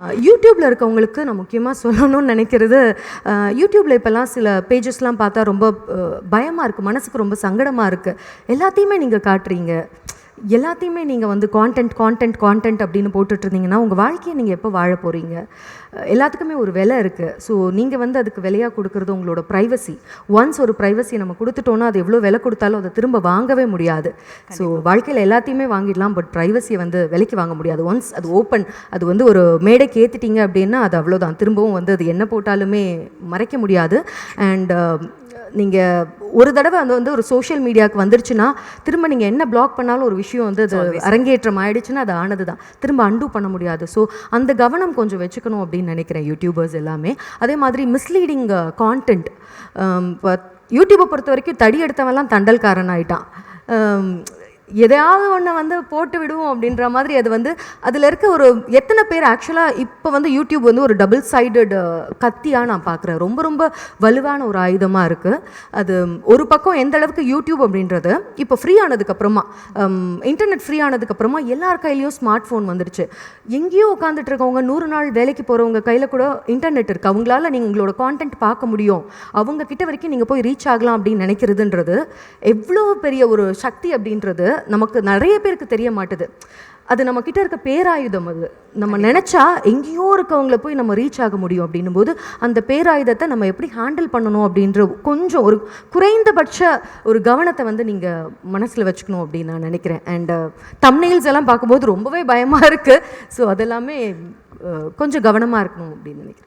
யூடியூப்பில் இருக்கவங்களுக்கு நான் முக்கியமாக சொல்லணும்னு நினைக்கிறது யூடியூப்பில் இப்போல்லாம் சில பேஜஸ்லாம் பார்த்தா ரொம்ப பயமாக இருக்குது மனசுக்கு ரொம்ப சங்கடமாக இருக்குது எல்லாத்தையுமே நீங்கள் காட்டுறீங்க. எல்லாத்தையுமே நீங்கள் வந்து கான்டென்ட் கான்டென்ட் கான்டென்ட் அப்படின்னு போட்டுட்டு இருந்தீங்கன்னா உங்கள் வாழ்க்கையை நீங்கள் எப்போ வாழ போகிறீங்க எல்லாத்துக்குமே ஒரு விலை இருக்குது ஸோ நீங்கள் வந்து அதுக்கு விலையாக கொடுக்குறது உங்களோட ப்ரைவசி ஒன்ஸ் ஒரு ப்ரைவசி நம்ம கொடுத்துட்டோன்னா அது எவ்வளோ விலை கொடுத்தாலும் அதை திரும்ப வாங்கவே முடியாது. ஸோ வாழ்க்கையில் எல்லாத்தையுமே வாங்கிடலாம் பட் ப்ரைவசியை வந்து விலைக்கு வாங்க முடியாது. ஒன்ஸ் அது ஓப்பன் அது வந்து ஒரு மேடைக்கு ஏற்றிட்டீங்க அப்படின்னா அது அவ்வளோதான். திரும்பவும் வந்து அது என்ன போட்டாலுமே மறைக்க முடியாது. அண்ட் நீங்கள் ஒரு தடவை அது வந்து ஒரு சோஷியல் மீடியாவுக்கு வந்துருச்சுன்னா திரும்ப நீங்கள் என்ன பிளாக் பண்ணாலும் ஒரு விஷயம் வந்து அது அரங்கேற்றம் ஆயிடுச்சுன்னா அது ஆனது தான் திரும்ப அண்டு பண்ண முடியாது. ஸோ அந்த கவனம் கொஞ்சம் வச்சுக்கணும் அப்படின்னு நினைக்கிறேன் யூடியூபர்ஸ் எல்லாமே. அதே மாதிரி மிஸ்லீடிங் கான்டென்ட் இப்போ யூடியூப்பை பொறுத்த வரைக்கும் தடி எடுத்தவன்லாம் தண்டல்காரன் ஆயிட்டான். Um, எதையாவது ஒன்று வந்து போட்டு விடுவோம் அப்படின்ற மாதிரி அது வந்து அதில் இருக்க ஒரு எத்தனை பேர் ஆக்சுவலாக இப்போ வந்து யூடியூப் வந்து ஒரு டபுள் சைடட் கத்தியாக நான் பார்க்குறேன் ரொம்ப ரொம்ப வலுவான ஒரு ஆயுதமாக இருக்குது அது ஒரு பக்கம் எந்த அளவுக்கு யூடியூப் அப்படின்றது இப்போ ஃப்ரீ ஆனதுக்கப்புறமா இன்டர்நெட் ஃப்ரீ ஆனதுக்கப்புறமா எல்லார் கையிலையும் ஸ்மார்ட் ஃபோன் வந்துடுச்சு. எங்கேயோ உட்காந்துட்டு இருக்கவங்க நூறு நாள் வேலைக்கு போகிறவங்க கையில் கூட இன்டர்நெட் இருக்குது அவங்களால நீங்கள் உங்களோட கான்டென்ட் பார்க்க முடியும். அவங்க கிட்ட வரைக்கும் நீங்கள் போய் ரீச் ஆகலாம் அப்படின்னு நினைக்கிறதுன்றது எவ்வளோ பெரிய ஒரு சக்தி அப்படின்றது நமக்கு நிறைய பேருக்கு தெரிய மாட்டுது. அது நம்ம கிட்ட இருக்க பேராயுதம் அது. நம்ம நினச்சா எங்கேயோ இருக்கவங்கள போய் நம்ம ரீச் ஆக முடியும் அப்படின்னும் போது அந்த பேராயுதத்தை நம்ம எப்படி ஹேண்டில் பண்ணணும் அப்படின்ற கொஞ்சம் ஒரு குறைந்தபட்ச ஒரு கவனத்தை வந்து நீங்கள் மனசில் வச்சுக்கணும் அப்படின்னு நான் நினைக்கிறேன். அண்ட் தம்னெயில்ஸ் uh, எல்லாம் பார்க்கும்போது ரொம்பவே பயமாக இருக்குது ஸோ அதெல்லாமே uh, கொஞ்சம் கவனமாக இருக்கணும் அப்படின்னு நினைக்கிறேன்.